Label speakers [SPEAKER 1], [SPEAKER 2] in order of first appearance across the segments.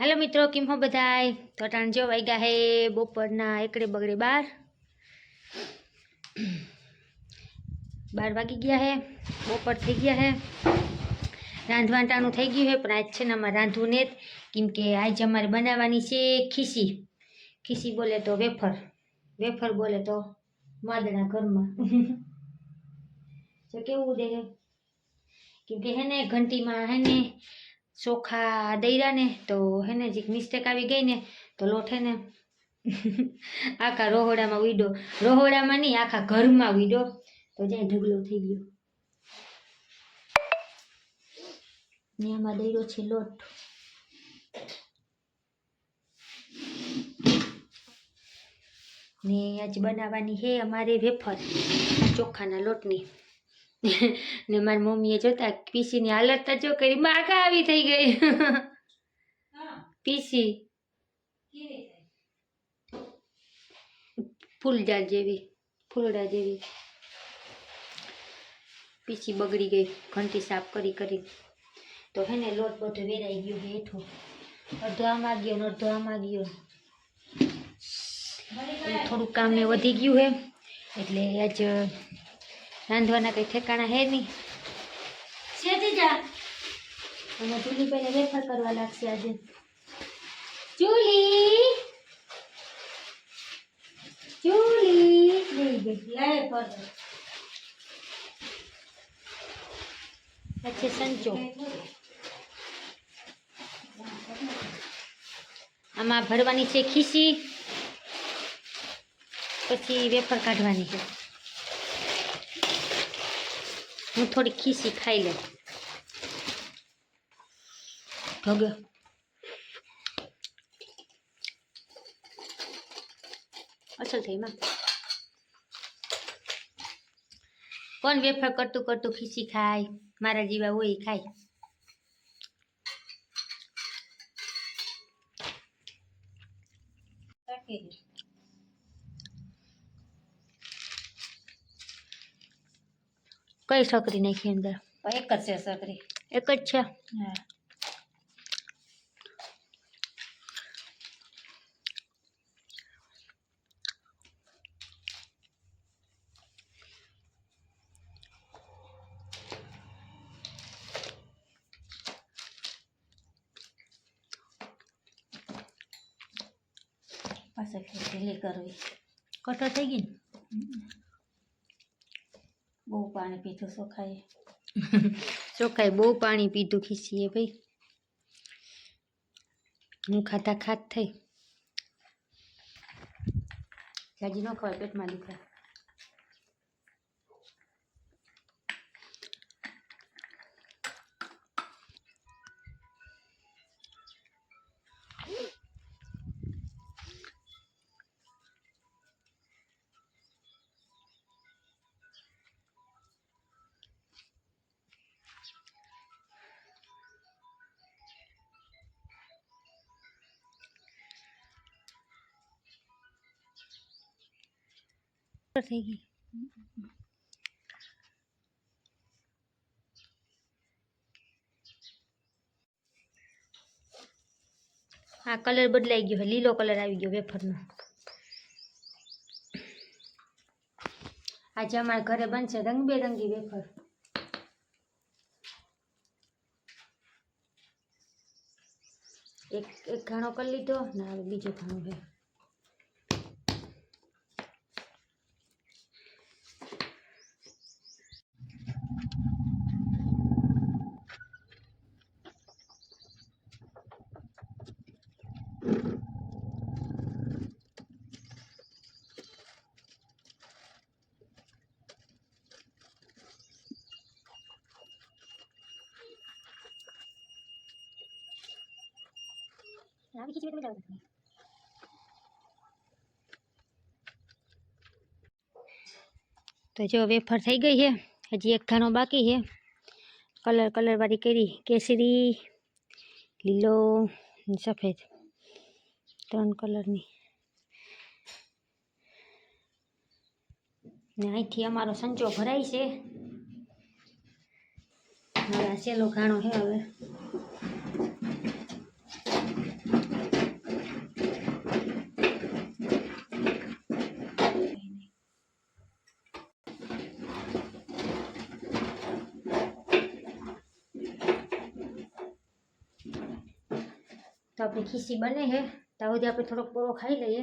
[SPEAKER 1] Hello मित्रों किम हो बधाई तो टाण जो वैग्या है बपोरना एकड़े बगड़े बार बार वगी गया है बपोर थी गया है रांधवा टाणू थी गयु है पर आज से अमर रांधू ने किम के आज अमार बनावा खीसी खीसी बोले तो वेफर वेफर बोले तो मदना घर में केव देखे है ने घंटी में है ચોખા દૈરા ને તો હેને જીક મિસ્ટેક આવી ગઈ ને તો લોટ હે આખા રોહોડામાં ઉડ્યો રોહોડામાં નહીં આખા ઘરમાં ઉડ્યો તો જ્યાં ઢગલો થઈ ગયો ને આમાં દૈરો છે લોટ ને આજ બનાવવાની હે અમારે વેફર ચોખાના લોટની ને મારી મમ્મીએ જોતા પીસીની હાલત તો જો કરી માગા આવી થઈ ગઈ પીસી ફૂલડા જેવી ફૂલડા જેવી પીસી બગડી ગઈ ઘંટી સાફ કરી કરી તો હે ને લોટ બધો વેરાઈ ગયો હેઠો અડધો આમાં ગયો ને અડધો આમાં ગયો થોડું કામ ને વધી ગયું હે એટલે આજ રાંધવાના કંઈ ઠેકાણા હે નહીં છેતી જા અને ચૂલી પહેલે વેફર કરવા લાગશે આજે ચૂલી ચૂલી લઈ ગઈ લાય પર પછી સંચો આમાં ભરવાની છે ખીસી પછી વેફર કાઢવાની છે હું થોડી ખીસી ખાઈ લઉં ભગ અસલ થઈ માં કોણ વેફર કરતું કરતું ખીસી ખાય મારા જીવા હોય ખાય Thank you.
[SPEAKER 2] कई सकरी नहीं खींच
[SPEAKER 1] दे एक अच्छा
[SPEAKER 2] सकरी एक अच्छा करवी
[SPEAKER 1] कटो थी गई
[SPEAKER 2] બહુ પાણી પીધું
[SPEAKER 1] ચોખાએ ચોખાએ બહુ પાણી પીધું ખીસીએ ભાઈ હું ખાતા ખાત થઈ જાજી ન ખવાય પેટમાં દુખાય रहेगी हां कलर बदल आई गयो है લીલો कलर આવી ગયો વેફર નો આ જમાર ઘરે બનશે રંગ બે રંગી વેફર એક એક ઘણો કરી લીધો ને બીજો ઘણો છે રાબી કે થી મેં લાવત ને તો જો વેફર થઈ ગઈ છે હજી એક ગાણો બાકી છે કલર કલર વાડી કરી કેસરી લીલો અને સફેદ ત્રણ કલર ની નહી થી અમારો સંચો ભરાઈ છે અમારા સેલો ગાણો છે હવે તો આપની ખીસી બને છે તો બધી આપણે થોડુંક પરો ખાઈ લઈએ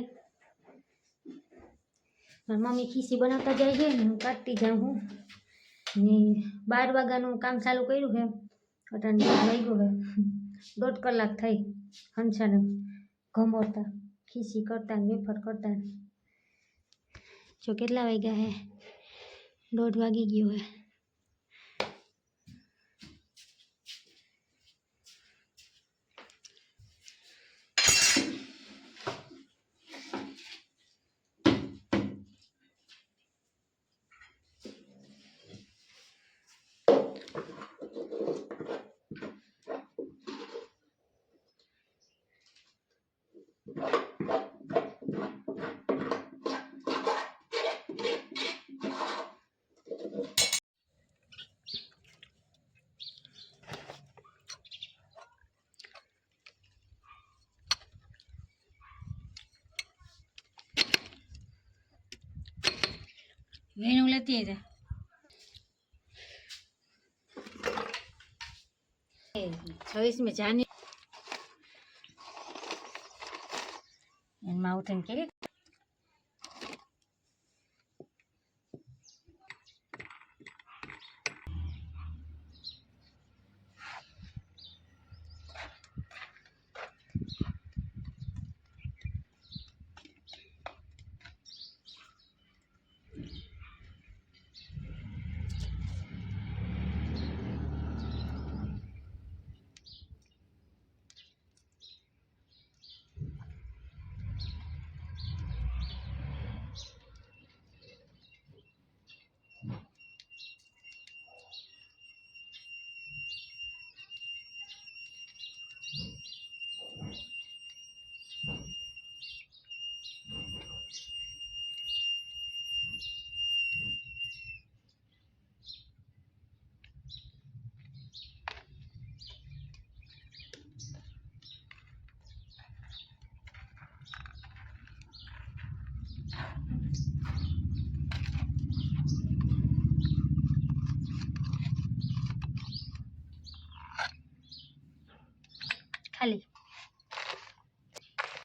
[SPEAKER 1] અને મમ્મી ખીસી બનાવતા જ રહેશે હું કાપતી જા હું ની 12 વાગ્યા નું કામ ચાલુ કર્યું હે એટલે લાગ્યો બે ડોટ કલાક થઈ હંચાને ગોમરતા ખીસી કરતા ને ફર કરતા જો કેટલા වෙ ગયા હે ડોટ વાગી ગયો હે
[SPEAKER 2] వేణుగులెత్తి అయితే છવ્વીસમી જાન્યુ એમાં ઉઠીને કે